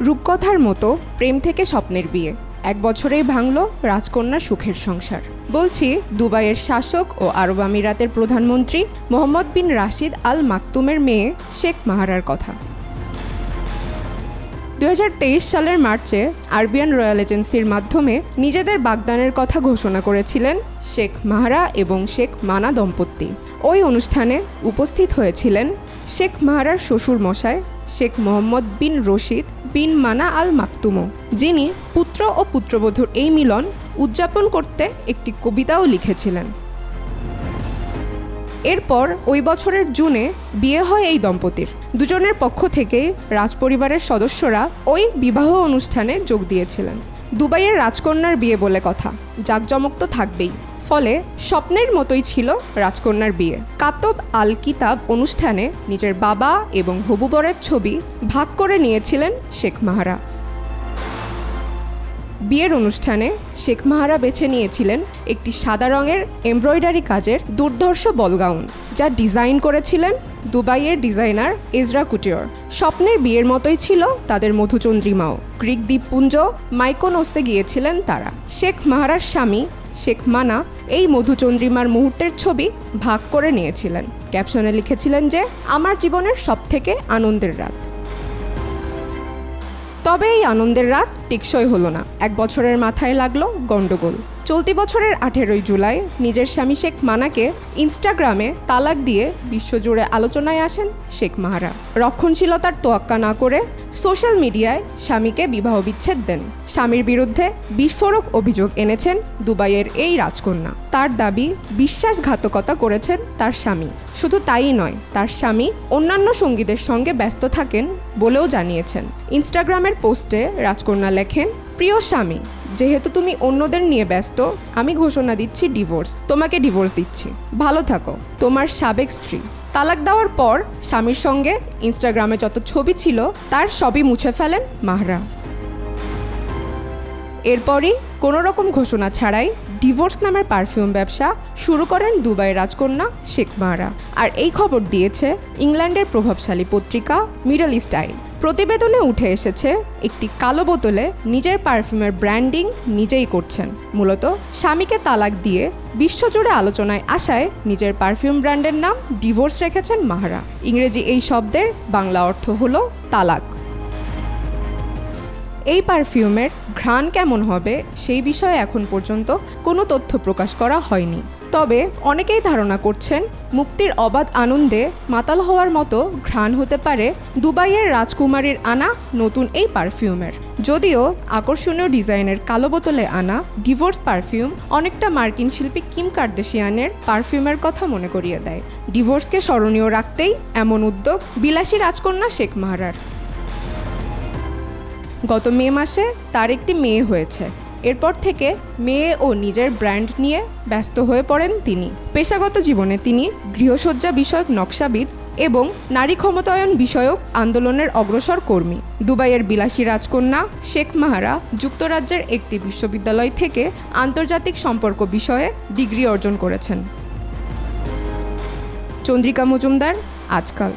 রূপকথার মতো প্রেম থেকে স্বপ্নের বিয়ে। এক বছরেই ভাঙল রাজকন্যার সুখের সংসার। বলছি, দুবাইয়ের শাসক ও আরব আমিরাতের প্রধানমন্ত্রী মোহাম্মদ বিন রাশিদ আল মাকতুমের মেয়ে শেখ মাহারার কথা। দু হাজার তেইশ সালের মার্চে আরবিয়ান রয়্যাল এজেন্সির মাধ্যমে নিজেদের বাগদানের কথা ঘোষণা করেছিলেন শেখ মাহারা এবং শেখ মানা দম্পতি। ওই অনুষ্ঠানে উপস্থিত হয়েছিলেন শেখ মাহারার শ্বশুর মশাই শেখ মোহাম্মদ বিন রশিদ বিন মানা আল মাকতুমো যিনি পুত্র ও পুত্রবধূর এই মিলন উদযাপন করতে একটি কবিতাও লিখেছিলেন। এরপর ওই বছরের জুনে বিয়ে হয় এই দম্পতির। দুজনের পক্ষ থেকেই রাজপরিবারের সদস্যরা ওই বিবাহ অনুষ্ঠানে যোগ দিয়েছিলেন। দুবাইয়ের রাজকন্যার বিয়ে বলে কথা। জাঁকজমক তো থাকবেই। ফলে স্বপ্নের মতোই ছিল রাজকন্যার বিয়ে। কাতব আল কিতাব অনুষ্ঠানে নিজের বাবা এবং হবুবরের ছবি ভাগ করে নিয়েছিলেন শেখ মাহারা। বিয়ের অনুষ্ঠানে শেখ মাহারা বেছে নিয়েছিলেন একটি সাদা রঙের এমব্রয়ডারি কাজের দুর্ধর্ষ বলগাউন যা ডিজাইন করেছিলেন দুবাইয়ের ডিজাইনার এজরা কুটিয়র। স্বপ্নের বিয়ের মতোই ছিল তাদের মধুচন্দ্রিমাও। গ্রিক দ্বীপপুঞ্জ মাইকোনোসে গিয়েছিলেন তারা। শেখ মাহারার স্বামী শেখ মানা এই মধুচন্দ্রিমার মুহূর্তের ছবি ভাগ করে নিয়েছিলেন। ক্যাপশনে লিখেছিলেন যে, আমার জীবনের সবথেকে আনন্দের রাত। তবে এই আনন্দের রাত টিকসই হলো না। এক বছরের মাথায় লাগল গন্ডগোল চলতি বছরের আঠেরোই জুলাই নিজের স্বামী শেখ মানাকে ইনস্টাগ্রামে তালাক দিয়ে বিশ্বজুড়ে আলোচনায় আসেন শেখ মাহারা। রক্ষণশীলতার তোয়াক্কা না করে সোশ্যাল মিডিয়ায় স্বামীকে বিবাহ বিচ্ছেদ দেন। স্বামীর বিরুদ্ধে বিস্ফোরক অভিযোগ এনেছেন দুবাইয়ের এই রাজকন্যা। তার দাবি বিশ্বাসঘাতকতা করেছেন তার স্বামী। শুধু তাই নয়, তার স্বামী অন্যান্য সঙ্গীদের সঙ্গে ব্যস্ত থাকেন বলেও জানিয়েছেন। ইনস্টাগ্রামের পোস্টে রাজকন্যা লেখেন, প্রিয় স্বামী যেহেতু তুমি অন্যদের নিয়ে ব্যস্ত, আমি ঘোষণা দিচ্ছি ডিভোর্স তোমাকে ডিভোর্স দিচ্ছি। ভালো থাকো। তোমার সাবেক স্ত্রী। তালাক দেওয়ার পর স্বামীর সঙ্গে ইনস্টাগ্রামে যত ছবি ছিল, তার সবই মুছে ফেলেন মাহরা। এরপরই কোনো রকম ঘোষণা ছাড়াই ডিভোর্স নামের পারফিউম ব্যবসা শুরু করেন দুবাই রাজকন্যা শেখ মাহরা। আর এই খবর দিয়েছে ইংল্যান্ডের প্রভাবশালী পত্রিকা মিডল ইস্ট প্রতিবেদনে উঠে এসেছে, একটি কালো বোতলে নিজের পারফিউমের ব্র্যান্ডিং নিজেই করছেন। মূলত স্বামীকে তালাক দিয়ে বিশ্বজুড়ে আলোচনায় আসায় নিজের পারফিউম ব্র্যান্ডের নাম ডিভোর্স রেখেছেন মাহারা। ইংরেজি এই শব্দের বাংলা অর্থ হল তালাক। এই পারফিউমের ঘ্রাণ কেমন হবে সেই বিষয়ে এখন পর্যন্ত কোনো তথ্য প্রকাশ করা হয়নি। তবে অনেকেই ধারণা করছেন মুক্তির অবাধ আনন্দে মাতাল হওয়ার মতো ঘ্রাণ হতে পারে দুবাইয়ের রাজকুমারীর আনা নতুন এই পারফিউমের। যদিও আকর্ষণীয় ডিজাইনের কালো বোতলে আনা ডিভোর্স পারফিউম অনেকটা মার্কিন শিল্পী কিম কার্দেশিয়ানের পারফিউমের কথা মনে করিয়ে দেয়। ডিভোর্সকে স্মরণীয় রাখতেই এমন উদ্যোগ বিলাসী রাজকন্যা শেখ মাহারার। গত মে মাসে তার একটি মেয়ে হয়েছে। এরপর থেকে মেয়ে ও নিজের ব্র্যান্ড নিয়ে ব্যস্ত হয়ে পড়েন তিনি। পেশাগত জীবনে তিনি গৃহসজ্জা বিষয়ক নকশাবিদ এবং নারী ক্ষমতায়ন বিষয়ক আন্দোলনের অগ্রসর কর্মী। দুবাইয়ের বিলাসী রাজকন্যা শেখ মাহারা যুক্তরাজ্যের একটি বিশ্ববিদ্যালয় থেকে আন্তর্জাতিক সম্পর্ক বিষয়ে ডিগ্রি অর্জন করেছেন। চন্দ্রিকা মজুমদার, আজকাল।